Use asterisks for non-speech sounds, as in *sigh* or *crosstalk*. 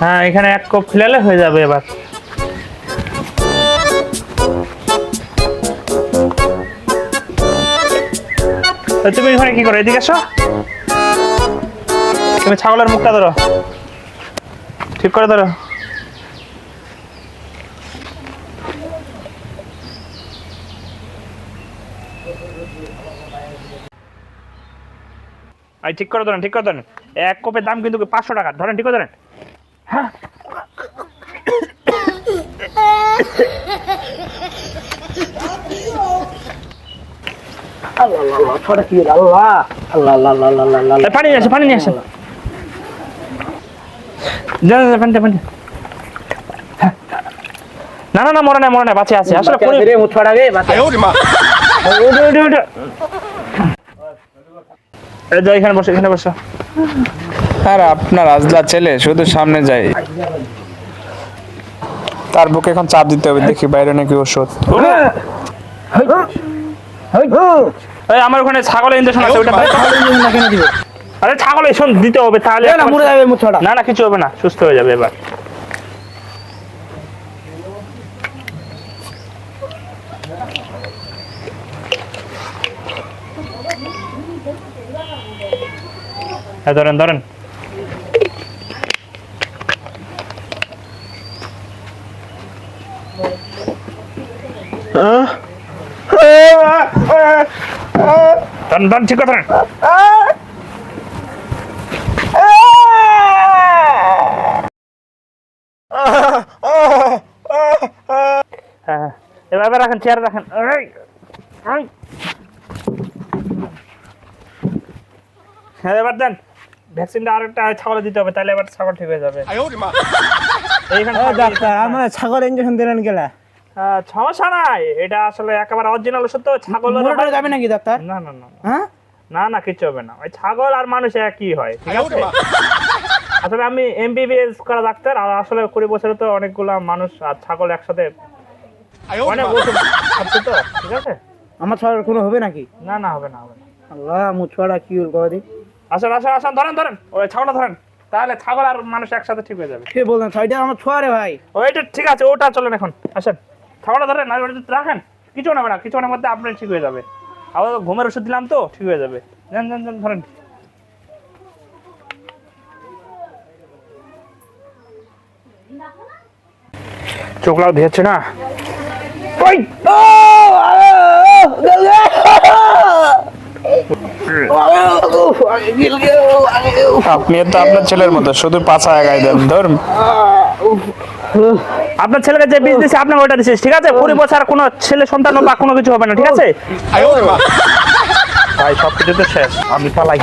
হ্যাঁ এখানে এক কোপ খেলালে হয়ে যাবে এবার। তুমি এখানে কি করো? এদিকে আসো তুমি ছাগলের মুখটা ধরো। ঠিক করে ধরো। এই ঠিক করে ধরেন ঠিক করে ধরেন। এক কোপের দাম কিন্তু পাঁচশো টাকা। ধরেন ঠিক করে ধরেন। হ্যাঁ। পানি নিয়ে আসে নিয়ে আসে হ্যাঁ। না না না মরে নাই মরে নাই বাঁচে আছে। আসলে *laughs* এখানে বসো এখানে বসো। আর আপনার আজলা ছেলে শুধু সামনে যায় তার বুকে এখন চাপ দিতে হবে দেখি বাইরে নাকি ওষুধ। এই আমার ওখানে ছাগল ইঞ্জেকশন আছে ওটা আরে ছাগল এসন দিতে হবে তাহলে। মরে যাবে মুখ ছড়া। না না কিছু হবে না সুস্থ হয়ে যাবে এবার। হ্যাঁ ধরেন ধরেন ধরেন ধরেন, ঠিক ধরেন হ্যাঁ হ্যাঁ। এবার রাখেন, চেয়ারে রাখেন। হ্যাঁ এবার দেন ভ্যাকসিনটা আরেকটা ছাগলে দিতে হবে তাহলে এবার ছাগল ঠিক হয়ে যাবে। ডাক্তার আমার ছাগল ইঞ্জেকশন দিলেন গেলা আহ, সমস্যা নাই এটা আসলে একেবারে অরিজিনাল ওষুধ ছাগল যাবে নাকি ডাক্তার না না না হ্যাঁ? না না কিচ্ছু হবে না। ওই ছাগল আর মানুষ একই হয় ঠিক আছে? আসলে আমি এমবিবিএস করা ডাক্তার আর আসলে কুড়ি বছরে তো অনেকগুলা মানুষ আর ছাগল একসাথে অনেক ওষুধ খাচ্ছে তো ঠিক আছে? আমার ছাগল কোনো হবে নাকি? না না হবে না হবে না। আল্লাহ মুখ ছড়া কি হল কদি আসেন আসেন আসেন ধরেন ধরেন ওই ছাগলটা ধরেন তাহলে ছাগল আর মানুষ একসাথে ঠিক হয়ে যাবে কে বললেন ছয়টা আমার ছোয়া রে ভাই ওইটা ঠিক আছে ওটা চলেন এখন আসেন ছাগলটা ধরেন আর ওটা রাখেন কিছু হবে না কিছু মধ্যে আপনার ঠিক হয়ে যাবে আবার ঘুমের ওষুধ দিলাম তো ঠিক হয়ে যাবে যান যান যান ধরেন চোখলাও দিয়েছে না ওই আপনি তো আপনার ছেলের মতো শুধু পাছা এগাই দেন ধরুন। আপনার ছেলেকে যে বীজ দিছে আপনাকে ওইটা দিছিস ঠিক আছে? কুড়ি বছর কোনো ছেলে সন্তান বা কোনো কিছু হবে না ঠিক আছে? ভাই সব কিছু তো শেষ আমি পালাই।